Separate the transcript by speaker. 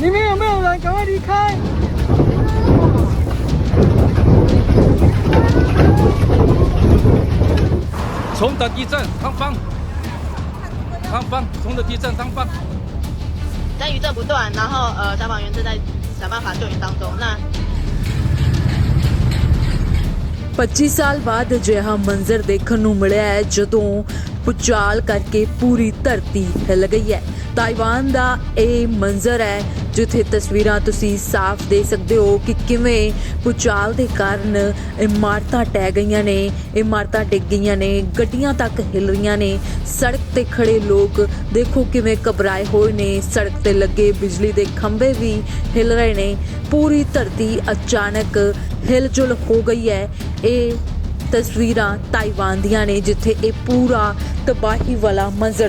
Speaker 1: 里面有没有人？赶快离开！
Speaker 2: 冲的地震，汤方，汤方，冲的地震，汤方。
Speaker 3: 但余震不断，然后呃，消防员正在想办法救援当中。那
Speaker 4: 25 ਸਾਲ ਬਾਅਦ ਅਜਿਹਾ ਮੰਜ਼ਰ ਦੇਖਣ ਨੂੰ ਮਿਲਿਆ ਹੈ ਜਦੋਂ ਪੁਚਾਲ ਕਰਕੇ ਪੂਰੀ ਧਰਤੀ ਹਿੱਲ ਗਈ ਹੈ ਤਾਈਵਾਨ ਦਾ ਇਹ ਮੰਜ਼ਰ ਹੈ ਜਿੱਥੇ ਤਸਵੀਰਾਂ ਤੁਸੀਂ ਸਾਫ਼ ਦੇਖ ਸਕਦੇ ਹੋ ਕਿ ਕਿਵੇਂ ਪੁਚਾਲ ਦੇ ਕਾਰਨ ਇਮਾਰਤਾਂ ਟਹਿ ਗਈਆਂ ਨੇ, ਇਮਾਰਤਾਂ ਡਿੱਗ ਗਈਆਂ ਨੇ, ਗੱਡੀਆਂ ਤੱਕ ਹਿੱਲ ਰਹੀਆਂ ਨੇ, ਸੜਕ ਤੇ ਖੜੇ ਲੋਕ ਦੇਖੋ ਕਿਵੇਂ ਘਬਰਾਏ ਹੋਏ ਨੇ, ਸੜਕ ਤੇ ਲੱਗੇ ਬਿਜਲੀ ਦੇ ਖੰਭੇ ਵੀ ਹਿੱਲ ਰਹੇ ਨੇ, ਪੂਰੀ ਧਰਤੀ ਅਚਾਨਕ ਹਿਲਜੁਲ ਹੋ ਗਈ ਹੈ। ਇਹ ਤਸਵੀਰਾਂ ਤਾਈਵਾਨ ਦੀਆਂ ਨੇ, ਜਿੱਥੇ ਇਹ ਪੂਰਾ ਤਬਾਹੀ ਵਾਲਾ ਮੰਜ਼ਰ